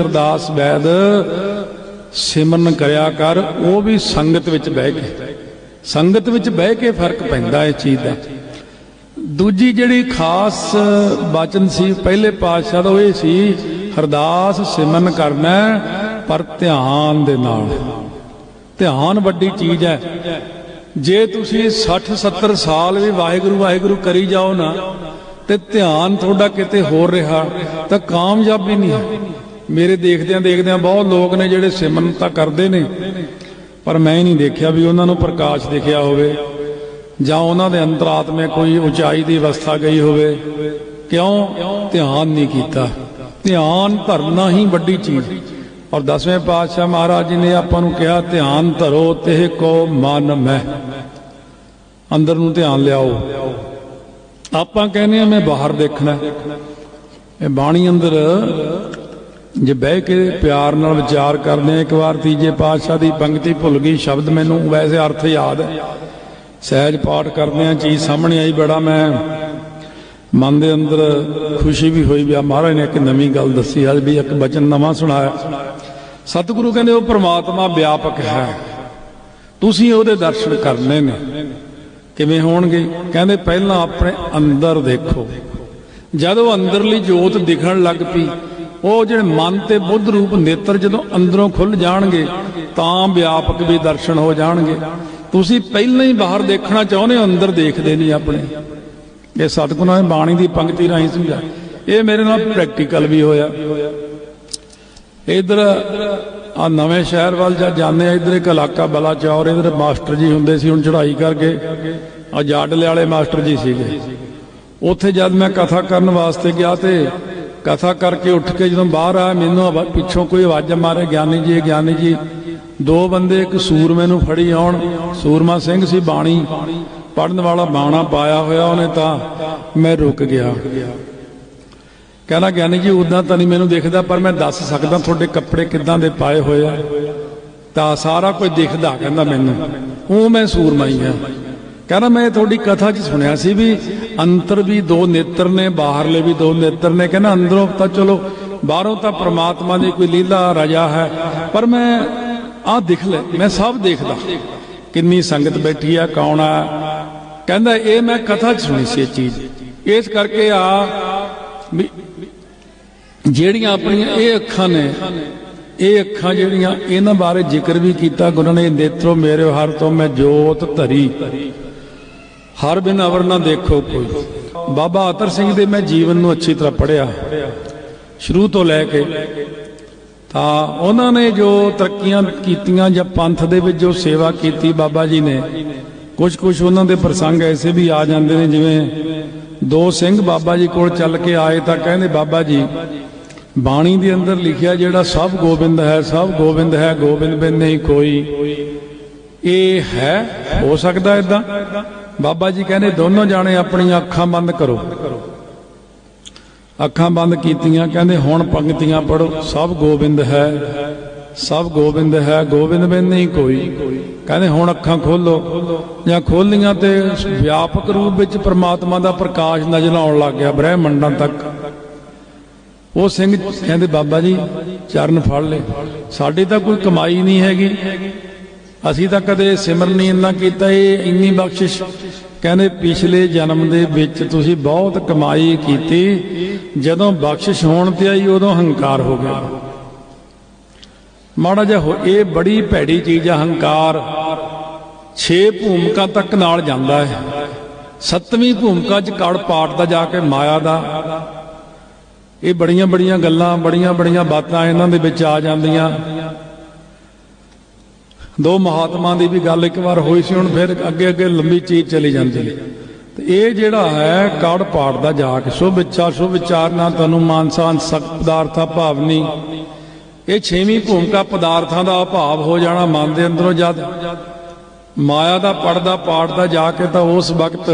ਅਰਦਾਸ ਵੈਦ ਸਿਮਰਨ ਕਰਿਆ ਕਰ, ਉਹ ਵੀ ਸੰਗਤ ਵਿੱਚ ਬਹਿ ਕੇ। ਸੰਗਤ ਵਿੱਚ ਬਹਿ ਕੇ ਫ਼ਰਕ ਪੈਂਦਾ ਇਹ ਚੀਜ਼ ਦਾ। ਦੂਜੀ ਜਿਹੜੀ ਖਾਸ ਬਚਨ ਸੀ, ਪਹਿਲੇ ਪਾਤਸ਼ਾਹ ਦਾ ਉਹ ਇਹ ਸੀ, ਅਰਦਾਸ ਸਿਮਰਨ ਕਰਨਾ ਪਰ ਧਿਆਨ ਦੇ ਨਾਲ। ਧਿਆਨ ਵੱਡੀ ਚੀਜ਼ ਹੈ। ਜੇ ਤੁਸੀਂ 60 70 ਸਾਲ ਵੀ ਵਾਹਿਗੁਰੂ ਵਾਹਿਗੁਰੂ ਕਰੀ ਜਾਓ ਨਾ, ਤੇ ਧਿਆਨ ਤੁਹਾਡਾ ਕਿਤੇ ਹੋਰ ਰਿਹਾ, ਤਾਂ ਕਾਮਯਾਬੀ ਨਹੀਂ ਹੈ। ਮੇਰੇ ਦੇਖਦਿਆਂ ਦੇਖਦਿਆਂ ਬਹੁਤ ਲੋਕ ਨੇ ਜਿਹੜੇ ਸਿਮਰਨ ਤਾਂ ਕਰਦੇ ਨੇ, ਪਰ ਮੈਂ ਨਹੀਂ ਦੇਖਿਆ ਵੀ ਉਹਨਾਂ ਨੂੰ ਪ੍ਰਕਾਸ਼ ਦਿਖਿਆ ਹੋਵੇ ਜਾਂ ਉਹਨਾਂ ਦੇ ਅੰਤਰਾਤਮੇ ਕੋਈ ਉਚਾਈ ਦੀ ਅਵਸਥਾ ਗਈ ਹੋਵੇ। ਕਿਉਂ? ਧਿਆਨ ਨਹੀਂ ਕੀਤਾ। ਧਿਆਨ ਧਰਨਾ ਹੀ ਵੱਡੀ ਚੀਜ਼। ਔਰ ਦਸਵੇਂ ਪਾਤਸ਼ਾਹ ਮਹਾਰਾਜ ਜੀ ਨੇ ਆਪਾਂ ਨੂੰ ਕਿਹਾ, ਧਿਆਨ ਧਰੋ ਤੇ ਕੋ ਮਨ ਮੈਂ ਅੰਦਰ ਨੂੰ ਧਿਆਨ ਲਿਆਓ। ਆਪਾਂ ਕਹਿੰਦੇ ਆ ਮੈਂ ਬਾਹਰ ਦੇਖਣਾ। ਇਹ ਬਾਣੀ ਅੰਦਰ ਜੇ ਬਹਿ ਕੇ ਪਿਆਰ ਨਾਲ ਵਿਚਾਰ ਕਰਦੇ ਆ ਇੱਕ ਵਾਰ ਤੀਜੇ ਪਾਤਸ਼ਾਹ ਦੀ ਪੰਕਤੀ ਭੁੱਲ ਗਈ ਸ਼ਬਦ ਮੈਨੂੰ ਵੈਸੇ ਅਰਥ ਯਾਦ ਹੈ। ਸਹਿਜ ਪਾਠ ਕਰਦੇ ਆ ਚੀਜ਼ ਸਾਹਮਣੇ ਆਈ, ਬੜਾ ਮੈਂ ਮਨ ਦੇ ਅੰਦਰ ਖੁਸ਼ੀ ਵੀ ਹੋਈ ਵੀ ਆ, ਮਹਾਰਾਜ ਨੇ ਇੱਕ ਨਵੀਂ ਗੱਲ ਦੱਸੀ, ਅੱਜ ਵੀ ਇੱਕ ਬਚਨ ਨਵਾਂ ਸੁਣਾਇਆ। ਸਤਿਗੁਰੂ ਕਹਿੰਦੇ, ਉਹ ਪ੍ਰਮਾਤਮਾ ਵਿਆਪਕ ਹੈ। ਤੁਸੀਂ ਉਹਦੇ ਦਰਸ਼ਨ ਕਰਨੇ ਨੇ। ਕਿਵੇਂ ਹੋਣਗੇ? ਕਹਿੰਦੇ, ਪਹਿਲਾਂ ਆਪਣੇ ਅੰਦਰ ਦੇਖੋ। ਜਦੋਂ ਅੰਦਰਲੀ ਜੋਤ ਦਿਖਣ ਲੱਗ ਪਈ ਉਹ ਜਿਹੜੇ ਮਨ ਤੇ ਬੁੱਧ ਰੂਪ ਨੇਤਰ ਜਦੋਂ ਅੰਦਰੋਂ ਖੁੱਲ ਜਾਣਗੇ, ਤਾਂ ਵਿਆਪਕ ਵੀ ਦਰਸ਼ਨ ਹੋ ਜਾਣਗੇ। ਤੁਸੀਂ ਪਹਿਲਾਂ ਹੀ ਬਾਹਰ ਦੇਖਣਾ ਚਾਹੁੰਦੇ ਹੋ, ਅੰਦਰ ਦੇਖਦੇ ਨਹੀਂ ਆਪਣੇ। ਇਹ ਸਤਿਗੁਰਾਂ ਨੇ ਬਾਣੀ ਦੀ ਪੰਕਤੀ ਰਾਹੀਂ ਸਮਝਾ। ਇਹ ਮੇਰੇ ਨਾਲ ਪ੍ਰੈਕਟੀਕਲ ਵੀ ਹੋਇਆ। ਇਧਰ ਆ ਨਵੇਂ ਸ਼ਹਿਰ ਵੱਲ ਜਾ ਜਾਂਦੇ ਆ, ਇਧਰ ਇੱਕ ਇਲਾਕਾ ਬਲਾਚੌਰ ਇਧਰ ਮਾਸਟਰ ਜੀ ਹੁੰਦੇ ਸੀ, ਹੁਣ ਚੜ੍ਹਾਈ ਕਰਕੇ। ਆ ਜਾਡਲੇ ਵਾਲੇ ਮਾਸਟਰ ਜੀ ਸੀਗੇ। ਉੱਥੇ ਜਦ ਮੈਂ ਕਥਾ ਕਰਨ ਵਾਸਤੇ ਗਿਆ ਤੇ ਕਥਾ ਕਰਕੇ ਉੱਠ ਕੇ ਜਦੋਂ ਬਾਹਰ ਆਇਆ, ਮੈਨੂੰ ਪਿੱਛੋਂ ਕੋਈ ਆਵਾਜ਼ਾਂ ਮਾਰੇ, ਗਿਆਨੀ ਜੀ ਗਿਆਨੀ ਜੀ, ਦੋ ਬੰਦੇ, ਇੱਕ ਸੂਰਮੇ ਨੂੰ ਫੜੀ ਆਉਣ। ਸੂਰਮਾ ਸਿੰਘ ਸੀ ਬਾਣੀ ਪੜਨ ਵਾਲਾ ਬਾਣਾ ਪਾਇਆ ਹੋਇਆ ਉਹਨੇ ਤਾਂ ਮੈਂ ਰੁਕ ਗਿਆ। ਕਹਿੰਦਾ, ਗਿਆਨੀ ਜੀ ਉਦਾਂ ਤਾਂ ਨਹੀਂ ਮੈਨੂੰ ਦਿਖਦਾ, ਪਰ ਮੈਂ ਦੱਸ ਸਕਦਾ ਤੁਹਾਡੇ ਕੱਪੜੇ ਕਿੱਦਾਂ ਦੇ ਪਾਏ ਹੋਏ ਆ। ਤਾਂ ਸਾਰਾ ਕੁਝ ਦਿਖਦਾ, ਕਹਿੰਦਾ ਮੈਨੂੰ। ਉਹ ਮੈਂ ਸੂਰਮਾ ਹੀ ਆ। ਕਹਿੰਦਾ ਮੈਂ ਤੁਹਾਡੀ ਕਥਾ 'ਚ ਸੁਣਿਆ ਸੀ ਵੀ ਅੰਤਰ ਵੀ ਦੋ ਨੇਤਰ ਨੇ, ਬਾਹਰਲੇ ਵੀ ਦੋ ਨੇਤਰ ਨੇ। ਕਹਿੰਦਾ ਅੰਦਰੋਂ ਤਾਂ ਚਲੋ, ਬਾਹਰੋਂ ਤਾਂ ਪ੍ਰਮਾਤਮਾ ਦੀ ਕੋਈ ਲੀਲਾ, ਰਜਾ ਹੈ। ਪਰ ਮੈਂ ਆਹ ਦਿਖ ਲੈ, ਮੈਂ ਸਭ ਦੇਖਦਾ। ਕਿੰਨੀ ਸੰਗਤ ਬੈਠੀ ਆ, ਕੌਣ ਆ? ਕਹਿੰਦਾ ਇਹ ਮੈਂ ਕਥਾ 'ਚ ਸੁਣੀ ਸੀ ਇਹ ਚੀਜ਼। ਇਸ ਕਰਕੇ ਆ ਵੀ ਜਿਹੜੀਆਂ ਆਪਣੀਆਂ ਇਹ ਅੱਖਾਂ ਨੇ, ਇਹ ਅੱਖਾਂ ਜਿਹੜੀਆਂ ਇਹਨਾਂ ਬਾਰੇ ਜ਼ਿਕਰ ਵੀ ਕੀਤਾ, ਗੁਰੂ ਨੇ, ਨੇਤਰੋ ਮੇਰੇ ਹਰ ਤੋਂ ਮੈਂ ਜੋਤ ਧਰੀ। ਹਰ ਬਿਨ ਅਵਰ ਨਾ ਦੇਖੋ ਕੋਈ। ਬਾਬਾ ਅਤਰ ਸਿੰਘ ਦੇ ਮੈਂ ਜੀਵਨ ਨੂੰ ਅੱਛੀ ਤਰ੍ਹਾਂ ਪੜਿਆ ਸ਼ੁਰੂ ਤੋਂ ਲੈ ਕੇ ਤਾਂ ਉਹਨਾਂ ਨੇ ਜੋ ਤਰੱਕੀਆਂ ਕੀਤੀਆਂ ਜਾਂ ਪੰਥ ਦੇ ਵਿੱਚ ਜੋ ਸੇਵਾ ਕੀਤੀ ਬਾਬਾ ਜੀ ਨੇ ਕੁਝ ਕੁਝ ਉਹਨਾਂ ਦੇ ਪ੍ਰਸੰਗ ਐਸੇ ਵੀ ਆ ਜਾਂਦੇ ਨੇ ਜਿਵੇਂ ਦੋ ਸਿੰਘ ਬਾਬਾ ਜੀ ਕੋਲ ਚੱਲ ਕੇ ਆਏ ਤਾਂ ਕਹਿੰਦੇ, ਬਾਬਾ ਜੀ, ਬਾਣੀ ਦੇ ਅੰਦਰ ਲਿਖਿਆ ਜਿਹੜਾ ਸਭ ਗੋਬਿੰਦ ਹੈ, ਸਭ ਗੋਬਿੰਦ ਹੈ, ਗੋਬਿੰਦ ਬਿਨ ਨਹੀਂ ਕੋਈ। ਇਹ ਹੈ, ਹੋ ਸਕਦਾ ਇਦਾਂ ਬਾਬਾ ਜੀ ਕਹਿੰਦੇ ਦੋਨੋਂ ਜਾਣੇ ਆਪਣੀਆਂ ਅੱਖਾਂ ਬੰਦ ਕਰੋ। ਅੱਖਾਂ ਬੰਦ ਕੀਤੀਆਂ, ਕਹਿੰਦੇ ਹੁਣ ਪੰਕਤੀਆਂ ਪੜੋ ਸਭ ਗੋਬਿੰਦ ਹੈ, ਸਭ ਗੋਬਿੰਦ ਹੈ, ਗੋਬਿੰਦ ਬਿਨ ਨਹੀਂ ਕੋਈ। ਕਹਿੰਦੇ ਹੁਣ ਅੱਖਾਂ ਖੋਲੋ ਜਾਂ ਖੋਲੀਆਂ ਤੇ ਵਿਆਪਕ ਰੂਪ ਵਿੱਚ ਪ੍ਰਮਾਤਮਾ ਦਾ ਪ੍ਰਕਾਸ਼ ਨਜ਼ਰ ਆਉਣ ਲੱਗ ਗਿਆ ਬ੍ਰਹਿਮੰਡਾਂ ਤੱਕ। ਉਹ ਸਿੰਘ ਕਹਿੰਦੇ, ਬਾਬਾ ਜੀ, ਚਰਨ ਫੜ ਲੈ ਸਾਡੀ ਤਾਂ ਕੋਈ ਕਮਾਈ ਨਹੀਂ ਹੈਗੀ। ਅਸੀਂ ਤਾਂ ਕਦੇ ਸਿਮਰਨ ਨਹੀਂ ਇੰਨਾ ਕੀਤਾ, ਇਹ ਇੰਨੀ ਬਖਸ਼ਿਸ਼। ਕਹਿੰਦੇ, ਪਿਛਲੇ ਜਨਮ ਦੇ ਵਿੱਚ ਤੁਸੀਂ ਬਹੁਤ ਕਮਾਈ ਕੀਤੀ, ਜਦੋਂ ਬਖਸ਼ਿਸ਼ ਹੋਣ ਤੇ ਆਈ, ਉਦੋਂ ਹੰਕਾਰ ਹੋ ਗਿਆ। ਮਾੜਾ ਜਿਹਾ ਇਹ ਬੜੀ ਭੈੜੀ ਚੀਜ਼ ਆ, ਹੰਕਾਰ। 6 ਭੂਮਿਕਾ ਤੱਕ ਨਾਲ ਜਾਂਦਾ ਹੈ। ਸੱਤਵੀਂ ਭੂਮਿਕਾ ਚ ਕੜ ਪਾਟ ਦਾ ਜਾ ਕੇ ਮਾਇਆ ਦਾ। ਇਹ ਬੜੀਆਂ ਬੜੀਆਂ ਗੱਲਾਂ ਬੜੀਆਂ ਬੜੀਆਂ ਬਾਤਾਂ ਇਹਨਾਂ ਦੇ ਵਿੱਚ ਆ ਜਾਂਦੀਆਂ। ਦੋ ਮਹਾਤਮਾ ਦੀ ਵੀ ਗੱਲ ਇੱਕ ਵਾਰ ਹੋਈ ਸੀ, ਹੁਣ ਫਿਰ ਅੱਗੇ ਅੱਗੇ ਲੰਬੀ ਚੀਜ਼ ਚਲੀ ਜਾਂਦੀ ਹੈ। ਤੇ ਇਹ ਜਿਹੜਾ ਹੈ ਕੜ ਪਾੜ ਦਾ ਜਾ ਕੇ ਸ਼ੁਭ ਇੱਛਾ, ਸ਼ੁਭ ਵਿਚਾਰ ਨਾ ਤਨੂੰ ਮਾਨਸਾ ਸਕ ਪਦਾਰਥਾ, ਭਾਵਨੀ, ਇਹ ਛੇਵੀਂ ਭੂਮਿਕਾ ਪਦਾਰਥਾਂ ਦਾ ਅਭਾਵ ਹੋ ਜਾਣਾ ਮਨ ਦੇ ਅੰਦਰੋਂ ਜਦ ਮਾਇਆ ਦਾ ਪੜਦਾ ਪਾੜਦਾ ਜਾ ਕੇ ਤਾਂ ਉਸ ਵਕਤ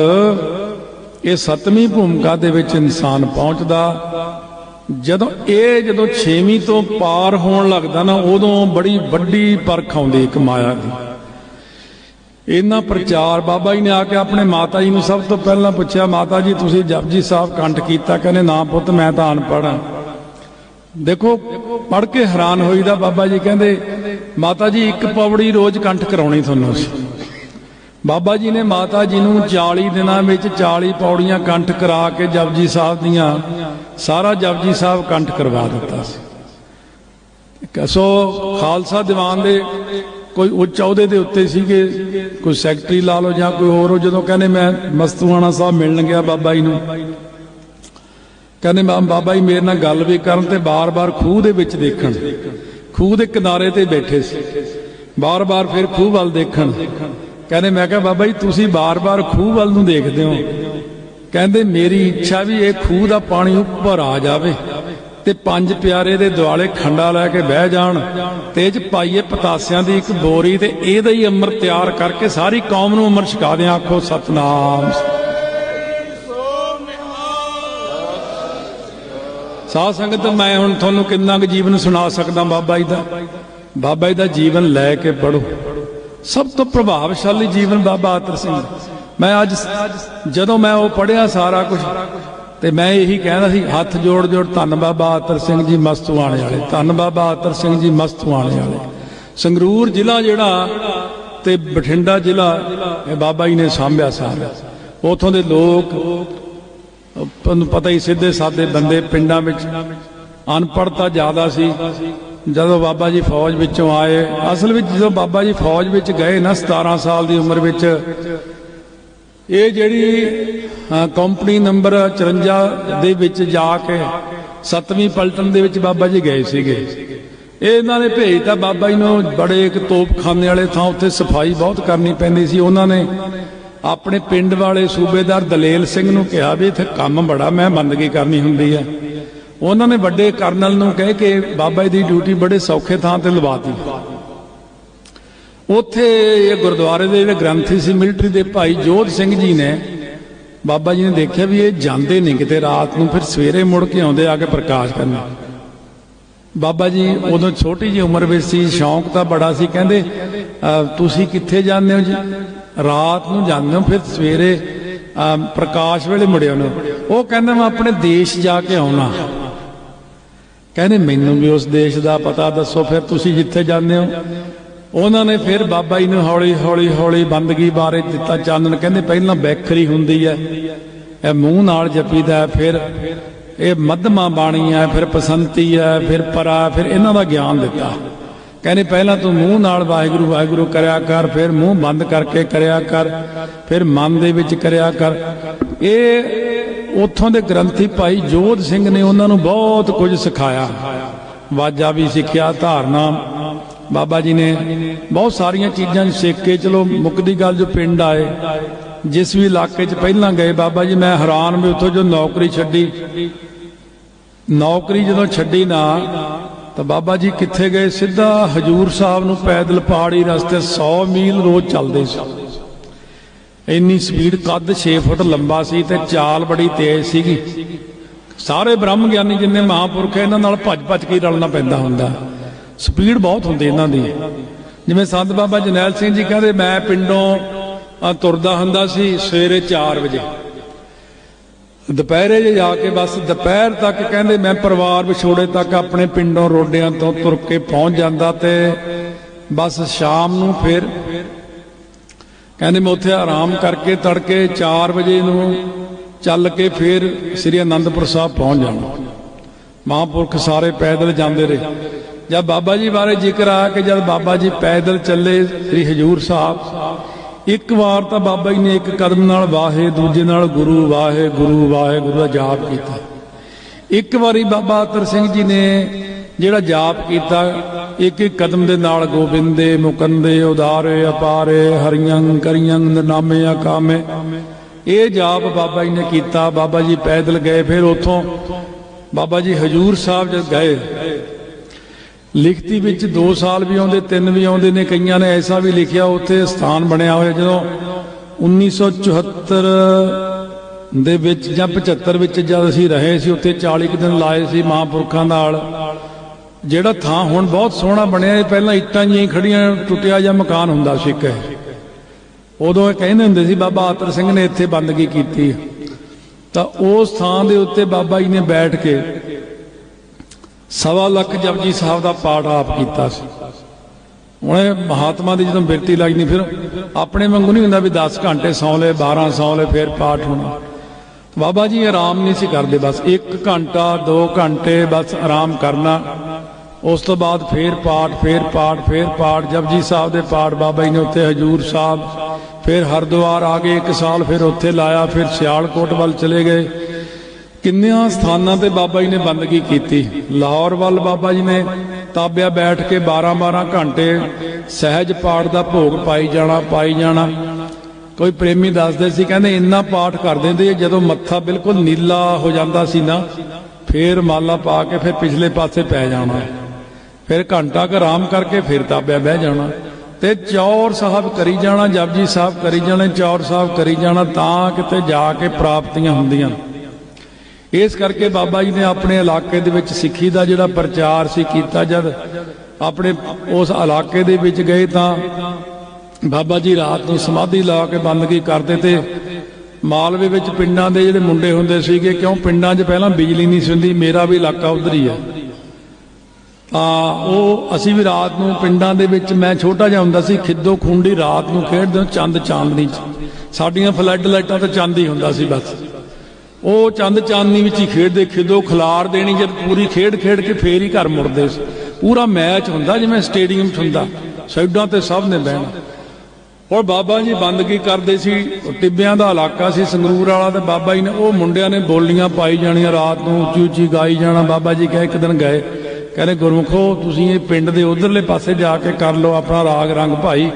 ਇਹ ਸੱਤਵੀਂ ਭੂਮਿਕਾ ਦੇ ਵਿੱਚ ਇਨਸਾਨ ਪਹੁੰਚਦਾ ਜਦੋਂ ਇਹ ਜਦੋਂ 6ਵੀਂ ਤੋਂ ਪਾਰ ਹੋਣ ਲੱਗਦਾ ਨਾ, ਉਦੋਂ ਬੜੀ ਵੱਡੀ ਪਰਖ ਆਉਂਦੀ ਇੱਕ ਮਾਇਆ ਦੀ। ਇਹਨਾਂ ਪ੍ਰਚਾਰ ਬਾਬਾ ਜੀ ਨੇ ਆ ਕੇ ਆਪਣੇ ਮਾਤਾ ਜੀ ਨੂੰ ਸਭ ਤੋਂ ਪਹਿਲਾਂ ਪੁੱਛਿਆ, ਮਾਤਾ ਜੀ, ਤੁਸੀਂ ਜਪਜੀ ਸਾਹਿਬ ਕੰਠ ਕੀਤਾ, ਕਹਿੰਦੇ ਨਾ ਪੁੱਤ, ਮੈਂ ਤਾਂ ਅਨਪੜ੍ਹ ਹਾਂ। ਦੇਖੋ ਪੜ ਕੇ ਹੈਰਾਨ ਹੋਈਦਾ ਬਾਬਾ ਜੀ, ਕਹਿੰਦੇ, ਮਾਤਾ ਜੀ, ਇੱਕ ਪੌੜੀ ਰੋਜ਼ ਕੰਠ ਕਰਾਉਣੀ ਤੁਹਾਨੂੰ ਅਸੀਂ। ਬਾਬਾ ਜੀ ਨੇ ਮਾਤਾ ਜੀ ਨੂੰ 40 ਦਿਨਾਂ ਵਿੱਚ 40 ਪੌੜੀਆਂ ਕੰਠ ਕਰਾ ਕੇ ਜਪਜੀ ਸਾਹਿਬ ਦੀਆਂ ਸਾਰਾ ਜਪਜੀ ਸਾਹਿਬ ਕੰਠ ਕਰਵਾ ਦਿੱਤਾ ਸੀ। ਕਸੋ ਖਾਲਸਾ ਦੀਵਾਨ ਦੇ ਕੋਈ ਉੱਚ ਅਹੁਦੇ ਦੇ ਉੱਤੇ ਸੀਗੇ, ਕੋਈ ਸੈਕਟਰੀ ਲਾ ਲਓ ਜਾਂ ਕੋਈ ਹੋਰ ਜਦੋਂ ਕਹਿੰਦੇ ਮੈਂ ਮਸਤੂਆਣਾ ਸਾਹਿਬ ਮਿਲਣ ਗਿਆ ਬਾਬਾ ਜੀ ਨੂੰ, ਕਹਿੰਦੇ ਬਾਬਾ ਜੀ ਮੇਰੇ ਨਾਲ ਗੱਲ ਵੀ ਕਰਨ ਤੇ ਬਾਰ-ਬਾਰ ਖੂਹ ਦੇ ਵਿੱਚ ਦੇਖਣ, ਖੂਹ ਦੇ ਕਿਨਾਰੇ ਤੇ ਬੈਠੇ ਸੀ। ਬਾਰ-ਬਾਰ ਫਿਰ ਖੂਹ ਵੱਲ ਦੇਖਣ ਕਹਿੰਦੇ, ਮੈਂ ਕਿਹਾ, ਬਾਬਾ ਜੀ, ਤੁਸੀਂ ਬਾਰ-ਬਾਰ ਖੂਹ ਵੱਲ ਨੂੰ ਦੇਖਦੇ ਹੋ। ਕਹਿੰਦੇ, ਮੇਰੀ ਇੱਛਾ ਵੀ ਇਹ ਖੂਹ ਦਾ ਪਾਣੀ ਉੱਪਰ ਆ ਜਾਵੇ ਤੇ ਪੰਜ ਪਿਆਰੇ ਦੇ ਦੁਆਲੇ ਖੰਡਾ ਲੈ ਕੇ ਬਹਿ ਜਾਣ ਤੇ ਚ ਪਾਈਏ ਪਤਾਸਿਆਂ ਦੀ ਇੱਕ ਬੋਰੀ ਤੇ ਇਹਦਾ ਹੀ ਅੰਮ੍ਰਿਤ ਤਿਆਰ ਕਰਕੇ ਸਾਰੀ ਕੌਮ ਨੂੰ ਅੰਮ੍ਰਿਤ ਛਕਾ ਦੇ ਆਖੋ, ਸਤਨਾਮ। ਸਾਧ ਸੰਗਤ, ਮੈਂ ਹੁਣ ਤੁਹਾਨੂੰ ਕਿੰਨਾ ਕੁ ਜੀਵਨ ਸੁਣਾ ਸਕਦਾ ਬਾਬਾ ਜੀ ਦਾ? ਬਾਬਾ ਜੀ ਦਾ ਜੀਵਨ ਲੈ ਕੇ ਪੜੋ ਸਭ ਤੋਂ ਪ੍ਰਭਾਵਸ਼ਾਲੀ ਜੀਵਨ ਬਾਬਾ ਆਤਰ ਸਿੰਘ। ਮੈਂ ਅੱਜ ਜਦੋਂ ਮੈਂ ਉਹ ਪੜਿਆ ਸਾਰਾ ਕੁਝ ਤੇ ਮੈਂ ਇਹੀ ਕਹਿੰਦਾ ਸੀ, ਹੱਥ ਜੋੜ ਜੋੜ, ਧੰਨ ਬਾਬਾ ਆਤਰ ਸਿੰਘ ਜੀ ਮਸਤੂਆਣੇ ਵਾਲੇ ਧੰਨ ਬਾਬਾ ਆਤਰ ਸਿੰਘ ਜੀ ਮਸਤੂਆਣੇ ਵਾਲੇ ਸੰਗਰੂਰ ਜ਼ਿਲ੍ਹਾ ਜਿਹੜਾ ਤੇ ਬਠਿੰਡਾ ਜ਼ਿਲ੍ਹਾ, ਇਹ ਬਾਬਾ ਜੀ ਨੇ ਸਾਂਭਿਆ ਸਾਰਾ। ਉਥੋਂ ਦੇ ਲੋਕ, ਤੁਹਾਨੂੰ ਪਤਾ ਹੀ ਸਿੱਧੇ ਸਾਦੇ ਬੰਦੇ, ਪਿੰਡਾਂ ਵਿੱਚ ਅਨਪੜਤਾ ਜ਼ਿਆਦਾ ਸੀ। ਜਦੋਂ ਬਾਬਾ ਜੀ ਫੌਜ ਵਿੱਚੋਂ ਆਏ, ਅਸਲ ਵਿੱਚ ਜਦੋਂ ਬਾਬਾ ਜੀ ਫੌਜ ਵਿੱਚ ਗਏ ਨਾ 17 ਸਾਲ ਦੀ ਉਮਰ ਵਿੱਚ, ਇਹ ਜਿਹੜੀ ਕੰਪਨੀ ਨੰਬਰ 54 ਦੇ ਵਿੱਚ ਜਾ ਕੇ ਸੱਤਵੀਂ ਪਲਟਨ ਦੇ ਵਿੱਚ ਬਾਬਾ ਜੀ ਗਏ ਸੀਗੇ। ਇਹ ਇਹਨਾਂ ਨੇ ਭੇਜਤਾ ਬਾਬਾ ਜੀ ਨੂੰ, ਬੜੇ ਇੱਕ ਤੋਪਖਾਨੇ ਵਾਲੇ ਥਾਂ ਉੱਥੇ ਸਫ਼ਾਈ ਬਹੁਤ ਕਰਨੀ ਪੈਂਦੀ ਸੀ। ਉਹਨਾਂ ਨੇ ਆਪਣੇ ਪਿੰਡ ਵਾਲੇ ਸੂਬੇਦਾਰ ਦਲੇਲ ਸਿੰਘ ਨੂੰ ਕਿਹਾ ਵੀ ਇੱਥੇ ਕੰਮ ਬੜਾ, ਮੈਂ ਬੰਦਗੀ ਕਰਨੀ ਹੁੰਦੀ ਹੈ। ਉਹਨਾਂ ਨੇ ਵੱਡੇ ਕਰਨਲ ਨੂੰ ਕਹਿ ਕੇ ਬਾਬਾ ਜੀ ਦੀ ਡਿਊਟੀ ਬੜੇ ਸੌਖੇ ਥਾਂ ਤੇ ਲਵਾਤੀ ਉੱਥੇ ਇਹ ਗੁਰਦੁਆਰੇ ਦੇ ਜਿਹੜੇ ਗ੍ਰੰਥੀ ਸੀ ਮਿਲਟਰੀ ਦੇ ਭਾਈ ਜੋਧ ਸਿੰਘ ਜੀ ਨੇ ਬਾਬਾ ਜੀ ਨੇ ਦੇਖਿਆ ਵੀ ਇਹ ਜਾਂਦੇ ਨਹੀਂ ਕਿਤੇ, ਰਾਤ ਨੂੰ ਫਿਰ ਸਵੇਰੇ ਮੁੜ ਕੇ ਆਉਂਦੇ ਆ ਕੇ ਪ੍ਰਕਾਸ਼ ਕਰਨ। ਬਾਬਾ ਜੀ ਉਦੋਂ ਛੋਟੀ ਜੀ ਉਮਰ ਵਿੱਚ ਸੀ, ਸ਼ੌਂਕ ਤਾਂ ਬੜਾ ਸੀ, ਕਹਿੰਦੇ ਤੁਸੀਂ ਕਿੱਥੇ ਜਾਂਦੇ ਹੋ ਜੀ? ਰਾਤ ਨੂੰ ਜਾਂਦੇ ਹੋ, ਫਿਰ ਸਵੇਰੇ ਪ੍ਰਕਾਸ਼ ਵੇਲੇ ਮੁੜਿਓ ਨੂੰ ਉਹ ਕਹਿੰਦਾ, ਮੈਂ ਆਪਣੇ ਦੇਸ਼ ਜਾ ਕੇ ਆਉਣਾ। ਕਹਿੰਦੇ, ਮੈਨੂੰ ਵੀ ਉਸ ਦੇਸ਼ ਦਾ ਪਤਾ ਦੱਸੋ, ਫਿਰ ਤੁਸੀਂ ਜਿੱਥੇ ਜਾਂਦੇ ਹੋ? ਉਹਨਾਂ ਨੇ ਫਿਰ ਬਾਬਾ ਜੀ ਨੂੰ ਹੌਲੀ ਹੌਲੀ ਹੌਲੀ ਬੰਦਗੀ ਬਾਰੇ ਦਿੱਤਾ ਚਾਨਣ। ਕਹਿੰਦੇ, ਪਹਿਲਾਂ ਬੈਖਰੀ ਹੁੰਦੀ ਹੈ, ਇਹ ਮੂੰਹ ਨਾਲ ਜਪੀਦਾ ਫਿਰ ਇਹ ਮੱਧਮਾ ਬਾਣੀ ਹੈ, ਫਿਰ ਪਸੰਤੀ ਹੈ, ਫਿਰ ਪਰਾ, ਫਿਰ ਇਹਨਾਂ ਦਾ ਗਿਆਨ ਦਿੱਤਾ। ਕਹਿੰਦੇ ਪਹਿਲਾਂ ਤੂੰ ਮੂੰਹ ਨਾਲ ਵਾਹਿਗੁਰੂ ਵਾਹਿਗੁਰੂ ਕਰਿਆ ਕਰ, ਫਿਰ ਮੂੰਹ ਬੰਦ ਕਰਕੇ ਕਰਿਆ ਕਰ, ਫਿਰ ਮਨ ਦੇ ਵਿੱਚ ਕਰਿਆ ਕਰ। ਇਹ ਉਥੋਂ ਦੇ ਗ੍ਰੰਥੀ ਭਾਈ ਜੋਧ ਸਿੰਘ ਨੇ ਉਹਨਾਂ ਨੂੰ ਬਹੁਤ ਕੁਝ ਸਿਖਾਇਆ। ਵਾਜਾ ਵੀ ਸਿੱਖਿਆ, ਧਾਰਨਾ। ਬਾਬਾ ਜੀ ਨੇ ਬਹੁਤ ਸਾਰੀਆਂ ਚੀਜ਼ਾਂ ਸਿੱਖ ਕੇ, ਚਲੋ ਮੁੱਕਦੀ ਗੱਲ ਜੋ ਪਿੰਡ ਆਏ, ਜਿਸ ਵੀ ਇਲਾਕੇ 'ਚ ਪਹਿਲਾਂ ਗਏ, ਬਾਬਾ ਜੀ ਮੈਂ ਹੈਰਾਨ ਵੀ ਉੱਥੋਂ ਜੋ ਨੌਕਰੀ ਛੱਡੀ। ਨੌਕਰੀ ਜਦੋਂ ਛੱਡੀ ਨਾ ਤਾਂ ਬਾਬਾ ਜੀ ਕਿੱਥੇ ਗਏ? ਸਿੱਧਾ ਹਜੂਰ ਸਾਹਿਬ ਨੂੰ ਪੈਦਲ ਪਹਾੜੀ ਰਸਤੇ 100 ਮੀਲ ਰੋਜ਼ ਚੱਲਦੇ ਸੀ। ਇੰਨੀ ਸਪੀਡ ਕੱਦ 6 ਫੁੱਟ ਲੰਬਾ ਸੀ ਤੇ ਚਾਲ ਬੜੀ ਤੇਜ਼ ਸੀਗੀ। ਸਾਰੇ ਬ੍ਰਹਮ ਗਿਆਨੀ ਜਿੰਨੇ ਮਹਾਪੁਰਖ ਇਹਨਾਂ ਨਾਲ ਭੱਜ ਭੱਜ ਕੇ ਰਲਣਾ ਪੈਂਦਾ ਹੁੰਦਾ। ਸਪੀਡ ਬਹੁਤ ਹੁੰਦੀ ਇਹਨਾਂ ਦੀ। ਜਿਵੇਂ ਸੰਤ ਬਾਬਾ ਜਨੈਲ ਸਿੰਘ ਜੀ ਕਹਿੰਦੇ, ਮੈਂ ਪਿੰਡੋਂ ਤੁਰਦਾ ਹੁੰਦਾ ਸੀ ਸਵੇਰੇ 4 ਵਜੇ। ਦੁਪਹਿਰੇ ਜੇ ਜਾ ਕੇ ਬਸ ਦੁਪਹਿਰ ਤੱਕ ਕਹਿੰਦੇ ਮੈਂ ਪਰਿਵਾਰ ਵਿਛੋੜੇ ਤੱਕ ਆਪਣੇ ਪਿੰਡੋਂ ਰੋਡਿਆਂ ਤੋਂ ਤੁਰ ਕੇ ਪਹੁੰਚ ਜਾਂਦਾ ਤੇ ਬਸ ਸ਼ਾਮ ਨੂੰ ਫਿਰ ਕਹਿੰਦੇ ਮੈਂ ਉੱਥੇ ਆਰਾਮ ਕਰਕੇ ਤੜਕੇ 4 ਵਜੇ ਨੂੰ ਚੱਲ ਕੇ ਫਿਰ ਸ੍ਰੀ ਅਨੰਦਪੁਰ ਸਾਹਿਬ ਪਹੁੰਚ ਜਾਣਾ ਮਹਾਂਪੁਰਖ ਸਾਰੇ ਪੈਦਲ ਜਾਂਦੇ ਰਹੇ। ਜਦ ਬਾਬਾ ਜੀ ਬਾਰੇ ਜ਼ਿਕਰ ਆ ਕਿ ਜਦ ਬਾਬਾ ਜੀ ਪੈਦਲ ਚੱਲੇ ਸ੍ਰੀ ਹਜੂਰ ਸਾਹਿਬ ਇੱਕ ਵਾਰ ਤਾਂ ਬਾਬਾ ਜੀ ਨੇ ਇੱਕ ਕਦਮ ਨਾਲ ਵਾਹੇ, ਦੂਜੇ ਨਾਲ ਗੁਰੂ ਵਾਹੇ ਗੁਰੂ ਵਾਹੇ, ਗੁਰੂ ਦਾ ਜਾਪ ਕੀਤਾ। ਇੱਕ ਵਾਰੀ ਬਾਬਾ ਅਤਰ ਸਿੰਘ ਜੀ ਨੇ ਜਿਹੜਾ ਜਾਪ ਕੀਤਾ, ਇੱਕ ਇੱਕ ਕਦਮ ਦੇ ਨਾਲ ਗੋਬਿੰਦੇ, ਮੁਕੰਦੇ, ਉਦਾਰੇ, ਅਪਾਰੇ, ਹਰੀਆਂ ਕਰੀਆਂ ਨਾਮੇ ਆਕਾਮੇ ਇਹ ਜਾਪ ਬਾਬਾ ਜੀ ਨੇ ਕੀਤਾ। ਬਾਬਾ ਜੀ ਪੈਦਲ ਗਏ, ਫਿਰ ਉੱਥੋਂ ਬਾਬਾ ਜੀ ਹਜੂਰ ਸਾਹਿਬ ਜਦ ਗਏ ਲਿਖਤੀ ਵਿੱਚ 2 ਸਾਲ ਵੀ ਆਉਂਦੇ 3 ਵੀ ਆਉਂਦੇ ਨੇ। ਕਈਆਂ ਨੇ ਐਸਾ ਵੀ ਲਿਖਿਆ, ਉੱਥੇ ਸਥਾਨ ਬਣਿਆ ਹੋਇਆ ਜਦੋਂ 1974 ਦੇ ਵਿੱਚ ਜਾਂ 75 ਵਿੱਚ ਜਦ ਅਸੀਂ ਰਹੇ ਸੀ, ਉੱਥੇ 40 ਕੁ ਦਿਨ ਲਾਏ ਸੀ ਮਹਾਂਪੁਰਖਾਂ ਨਾਲ। ਜਿਹੜਾ ਥਾਂ ਹੁਣ ਬਹੁਤ ਸੋਹਣਾ ਬਣਿਆ, ਇਹ ਪਹਿਲਾਂ ਇੱਟਾਂ ਜੀਆਂ ਖੜੀਆਂ ਟੁੱਟਿਆ ਜਾਂ ਮਕਾਨ ਹੁੰਦਾ ਸੀ ਇੱਕ। ਉਦੋਂ ਇਹ ਕਹਿੰਦੇ ਹੁੰਦੇ ਸੀ, ਬਾਬਾ ਆਤਰ ਸਿੰਘ ਨੇ ਇੱਥੇ ਬੰਦਗੀ ਕੀਤੀ। ਤਾਂ ਉਸ ਥਾਂ ਦੇ ਉੱਤੇ ਬਾਬਾ ਜੀ ਨੇ ਬੈਠ ਕੇ ਸਵਾ ਲੱਖ ਜਪਜੀ ਸਾਹਿਬ ਦਾ ਪਾਠ ਆਪ ਕੀਤਾ ਸੀ। ਉਹਨੇ ਮਹਾਤਮਾ ਦੀ ਜਦੋਂ ਬਿਰਤੀ ਲੱਗਦੀ ਫਿਰ ਆਪਣੇ ਵਾਂਗੂ ਨਹੀਂ ਹੁੰਦਾ ਵੀ 10 ਘੰਟੇ ਸੌਂ ਲਏ 12 ਸੌਂ ਲਏ ਫਿਰ ਪਾਠ ਹੋਣਾ। ਬਾਬਾ ਜੀ, ਆਰਾਮ ਨਹੀਂ ਸੀ ਕਰਦੇ, ਬਸ 1 ਘੰਟਾ 2 ਘੰਟੇ, ਬਸ ਆਰਾਮ ਕਰਨਾ। ਉਸ ਤੋਂ ਬਾਅਦ ਫੇਰ ਪਾਠ ਫੇਰ ਪਾਠ ਫੇਰ ਪਾਠ। ਜਪਜੀ ਸਾਹਿਬ ਦੇ ਪਾਠ ਬਾਬਾ ਜੀ ਨੇ ਉੱਥੇ ਹਜੂਰ ਸਾਹਿਬ, ਫਿਰ ਹਰਿਦੁਆਰ ਆ ਗਏ ਇੱਕ ਸਾਲ, ਫਿਰ ਉੱਥੇ ਲਾਇਆ, ਫਿਰ ਸਿਆਲਕੋਟ ਵੱਲ ਚਲੇ ਗਏ। ਕਿੰਨਿਆਂ ਸਥਾਨਾਂ ਤੇ ਬਾਬਾ ਜੀ ਨੇ ਬੰਦਗੀ ਕੀਤੀ? ਲਾਹੌਰ ਵੱਲ ਬਾਬਾ ਜੀ ਨੇ ਤਾਬਿਆ ਬੈਠ ਕੇ 12-12 ਘੰਟੇ ਸਹਿਜ ਪਾਠ ਦਾ ਭੋਗ ਪਾਈ ਜਾਣਾ ਪਾਈ ਜਾਣਾ। ਕੋਈ ਪ੍ਰੇਮੀ ਦੱਸਦੇ ਸੀ, ਕਹਿੰਦੇ ਇੰਨਾ ਪਾਠ ਕਰ ਦਿੰਦੇ ਜਦੋਂ ਮੱਥਾ ਬਿਲਕੁਲ ਨੀਲਾ ਹੋ ਜਾਂਦਾ ਸੀ ਨਾ, ਫੇਰ ਮਾਲਾ ਪਾ ਕੇ ਫਿਰ ਪਿਛਲੇ ਪਾਸੇ ਪੈ ਜਾਣਾ। ਫਿਰ ਘੰਟਾ ਕੁ ਆਰਾਮ ਕਰਕੇ ਫਿਰ ਤਾਬਿਆ ਬਹਿ ਜਾਣਾ। ਤੇ ਚੌਰ ਸਾਹਿਬ ਕਰੀ ਜਾਣਾ, ਜਪਜੀ ਸਾਹਿਬ ਕਰੀ ਜਾਣੇ, ਚੌਰ ਸਾਹਿਬ ਕਰੀ ਜਾਣਾ, ਤਾਂ ਕਿਤੇ ਜਾ ਕੇ ਪ੍ਰਾਪਤੀਆਂ ਹੁੰਦੀਆਂ। ਇਸ ਕਰਕੇ ਬਾਬਾ ਜੀ ਨੇ ਆਪਣੇ ਇਲਾਕੇ ਦੇ ਵਿੱਚ ਸਿੱਖੀ ਦਾ ਜਿਹੜਾ ਪ੍ਰਚਾਰ ਸੀ ਕੀਤਾ ਜਦ ਆਪਣੇ ਉਸ ਇਲਾਕੇ ਦੇ ਵਿੱਚ ਗਏ ਤਾਂ ਬਾਬਾ ਜੀ ਰਾਤ ਨੂੰ ਸਮਾਧੀ ਲਾ ਕੇ ਬੰਦਗੀ ਕਰਦੇ ਤੇ ਮਾਲਵੇ ਵਿੱਚ ਪਿੰਡਾਂ ਦੇ ਜਿਹੜੇ ਮੁੰਡੇ ਹੁੰਦੇ ਸੀਗੇ, ਕਿਉਂ ਪਿੰਡਾਂ 'ਚ ਪਹਿਲਾਂ ਬਿਜਲੀ ਨਹੀਂ ਸੀ ਹੁੰਦੀ, ਮੇਰਾ ਵੀ ਇਲਾਕਾ ਉਧਰ ਹੀ ਹੈ। ਤਾਂ ਉਹ ਅਸੀਂ ਵੀ ਰਾਤ ਨੂੰ ਪਿੰਡਾਂ ਦੇ ਵਿੱਚ, ਮੈਂ ਛੋਟਾ ਜਿਹਾ ਹੁੰਦਾ ਸੀ, ਖਿੱਦੋ ਖੁੰਡੀ ਰਾਤ ਨੂੰ ਖੇਡਦੇ ਹਾਂ ਚੰਦ ਚਾਂਦਨੀ 'ਚ। ਸਾਡੀਆਂ ਫਲੱਡ ਲਾਈਟਾਂ ਤਾਂ ਚੰਦ ਹੀ ਹੁੰਦਾ ਸੀ ਬਸ। ਉਹ ਚੰਦ ਚਾਂਦਨੀ ਵਿੱਚ ਹੀ ਖੇਡਦੇ ਖਿਦੋ ਖਿਲਾਰ ਦੇਣੀ ਜਦ ਪੂਰੀ ਖੇਡ ਖੇਡ ਕੇ ਫੇਰ ਹੀ ਘਰ ਮੁੜਦੇ ਸੀ। ਪੂਰਾ ਮੈਚ ਹੁੰਦਾ ਜਿਵੇਂ ਸਟੇਡੀਅਮ 'ਚ ਹੁੰਦਾ, ਸਾਈਡਾਂ ਤੇ ਸਭ ਨੇ ਬਹਿਣਾ। ਔਰ ਬਾਬਾ ਜੀ ਬੰਦਗੀ ਕਰਦੇ ਸੀ, ਟਿੱਬਿਆਂ ਦਾ ਇਲਾਕਾ ਸੀ, ਸੰਗਰੂਰ ਵਾਲਾ ਤੇ ਬਾਬਾ ਜੀ ਨੇ, ਉਹ ਮੁੰਡਿਆਂ ਨੇ ਬੋਲੀਆਂ ਪਾਈ ਜਾਣੀਆਂ, ਰਾਤ ਨੂੰ ਉੱਚੀ ਉੱਚੀ ਗਾਈ ਜਾਣਾ, ਬਾਬਾ ਜੀ ਕਹੇ ਇੱਕ ਦਿਨ ਗਏ, ਕਹਿੰਦੇ ਗੁਰਮੁਖੋ, ਤੁਸੀਂ ਇਹ ਪਿੰਡ ਦੇ ਉਧਰਲੇ ਪਾਸੇ ਜਾ ਕੇ ਕਰ ਲਓ ਆਪਣਾ ਰਾਗ ਰੰਗ ਭਾਈ,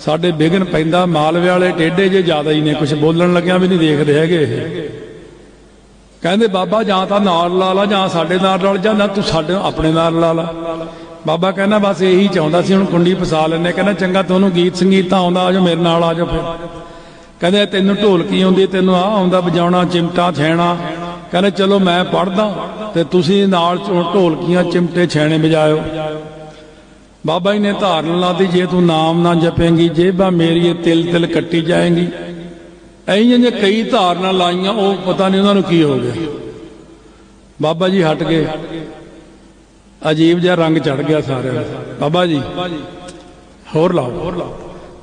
ਸਾਡੇ ਵਿਗਨ ਪੈਂਦਾ, ਮਾਲਵੇ ਵਾਲੇ ਟੇਡੇ ਜੇ ਜ਼ਿਆਦਾ ਹੀ ਨੇ ਕੁਝ ਬੋਲਣ ਲੱਗਿਆ ਵੀ ਨਹੀਂ ਦੇਖਦੇ ਹੈਗੇ ਇਹ। ਕਹਿੰਦੇ, ਬਾਬਾ, ਜਾਂ ਤਾਂ ਨਾਲ ਲਾ ਲਾ, ਜਾਂ ਸਾਡੇ ਨਾਲ ਰਲ ਜਾ, ਨਾ ਤੂੰ ਸਾਡੇ ਆਪਣੇ ਨਾਲ ਲਾ ਲਾ। ਬਾਬਾ ਕਹਿੰਦਾ, ਬਸ ਇਹੀ ਚਾਹੁੰਦਾ ਸੀ, ਹੁਣ ਕੁੰਡੀ ਫਸਾ ਲੈਨੇ ਕਹਿੰਦਾ, ਚੰਗਾ, ਤੁਹਾਨੂੰ ਗੀਤ ਸੰਗੀਤ ਤਾਂ ਆਉਂਦਾ ਆਜੋ ਮੇਰੇ ਨਾਲ ਆਜੋ ਫਿਰ। ਕਹਿੰਦੇ, ਤੈਨੂੰ ਢੋਲਕੀ ਆਉਂਦੀ, ਤੈਨੂੰ ਆ ਆਉਂਦਾ, ਵਜਾਉਣਾ, ਚਿਮਟਾ ਛੈਣਾ। ਕਹਿੰਦੇ, ਚਲੋ, ਮੈਂ ਪੜਦਾ ਤੇ ਤੁਸੀਂ ਨਾਲ ਢੋਲਕੀਆਂ, ਚਿਮਟੇ ਛੈਣੇ ਵਜਾਇਓ। ਬਾਬਾ ਜੀ ਨੇ ਧਾਰਨ ਲਾਦੀ ਜੇ ਤੂੰ ਨਾਮ ਨਾ ਜਪੇਂਗੀ, ਜੇਬਾ ਮੇਰੀ ਤਿਲ ਤਿਲ ਕੱਟੀ ਜਾਏਗੀ। ਐਂ ਜੇ ਕਈ ਧਾਰਨਾ ਲਾਈਆਂ, ਉਹ ਪਤਾ ਨਹੀਂ ਉਹਨਾਂ ਨੂੰ ਕੀ ਹੋ ਗਿਆ। ਬਾਬਾ ਜੀ ਹਟ ਗਏ। ਅਜੀਬ ਜਿਹਾ ਰੰਗ ਚੜ ਗਿਆ ਸਾਰਿਆਂ ਨੂੰ। ਬਾਬਾ ਜੀ, ਹੋਰ ਲਾਓ। ਹੋਰ ਲਾਓ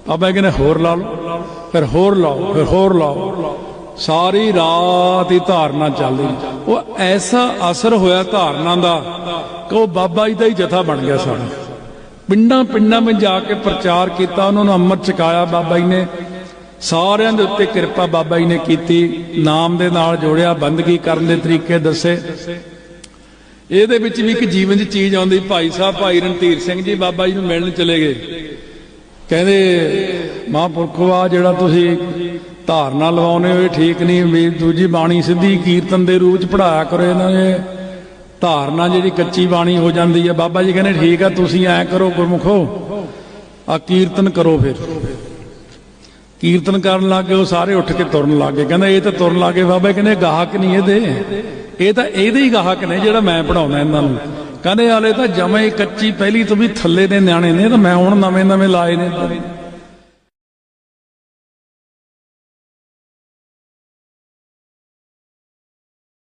ਬਾਬਾ ਜੀ ਕਹਿੰਦੇ, ਹੋਰ ਲਾ ਲਓ। ਫਿਰ ਹੋਰ ਲਾਓ, ਫਿਰ ਹੋਰ ਲਾਓ। ਸਾਰੀ ਰਾਤ ਹੀ ਧਾਰਨਾ ਚੱਲਦੀ ਉਹ ਐਸਾ ਅਸਰ ਹੋਇਆ ਧਾਰਨਾ ਦਾ ਕਿ ਉਹ ਬਾਬਾ ਜੀ ਦਾ ਹੀ ਜਥਾ ਬਣ ਗਿਆ ਸਾਡਾ ਪਿੰਡਾਂ ਪਿੰਡਾਂ ਵਿੱਚ ਜਾ ਕੇ ਪ੍ਰਚਾਰ ਕੀਤਾ, ਉਹਨਾਂ ਨੂੰ ਅੰਮ੍ਰਿਤ ਛਕਾਇਆ ਬਾਬਾ ਜੀ ਨੇ। ਸਾਰਿਆਂ ਦੇ ਉੱਤੇ ਕਿਰਪਾ ਬਾਬਾ ਜੀ ਨੇ ਕੀਤੀ, ਨਾਮ ਦੇ ਨਾਲ ਜੋੜਿਆ, ਬੰਦਗੀ ਕਰਨ ਦੇ ਤਰੀਕੇ ਦੱਸੇ। ਇਹਦੇ ਵਿੱਚ ਵੀ ਇੱਕ ਜੀਵਨ ਦੀ ਚੀਜ਼ ਆਉਂਦੀ, ਭਾਈ ਸਾਹਿਬ, ਭਾਈ ਰਣਧੀਰ ਸਿੰਘ ਜੀ ਬਾਬਾ ਜੀ ਨੂੰ ਮਿਲਣ ਚਲੇ ਗਏ। ਕਹਿੰਦੇ, ਮਹਾਂਪੁਰਖੋ ਆ ਜਿਹੜਾ ਤੁਸੀਂ ਧਾਰਨਾ ਲਵਾਉਨੇ ਹੋਏ ਠੀਕ ਨਹੀਂ, ਵੀ ਦੂਜੀ ਬਾਣੀ ਸਿੱਧੀ ਕੀਰਤਨ ਦੇ ਰੂਪ ਚ ਪੜਾਇਆ ਕਰੋ, ਇਹਨਾਂ ਨੇ ਧਾਰਨਾ ਜਿਹੜੀ ਕੱਚੀ ਬਾਣੀ ਹੋ ਜਾਂਦੀ ਹੈ ਬਾਬਾ ਜੀ ਕਹਿੰਦੇ, ਠੀਕ ਆ, ਤੁਸੀਂ ਐ ਕਰੋ ਗੁਰਮੁਖੋ ਆ ਕੀਰਤਨ ਕਰੋ ਫਿਰ। ਕੀਰਤਨ ਕਰਨ ਲੱਗ ਗਏ, ਉਹ ਸਾਰੇ ਉੱਠ ਕੇ ਤੁਰਨ ਲੱਗ ਗਏ। ਕਹਿੰਦਾ, ਇਹ ਤਾਂ ਤੁਰਨ ਲੱਗ ਗਏ। ਬਾਬਾ ਕਹਿੰਦੇ ਗਾਹਕ ਨਹੀਂ ਇਹਦੇ। ਇਹ ਤਾਂ ਇਹਦੇ ਹੀ ਗਾਹਕ ਨੇ ਜਿਹੜਾ ਮੈਂ ਪੜਾਉਣਾ ਇਹਨਾਂ ਨੂੰ। ਕਹਿੰਦੇ, ਹਾਲੇ ਤਾਂ ਜਮੇ ਕੱਚੀ ਪਹਿਲੀ ਤੋਂ ਵੀ ਥੱਲੇ ਦੇ ਨਿਆਣੇ ਨੇ, ਤਾਂ ਮੈਂ ਹੁਣ ਨਵੇਂ ਨਵੇਂ ਲਾਏ ਨੇ।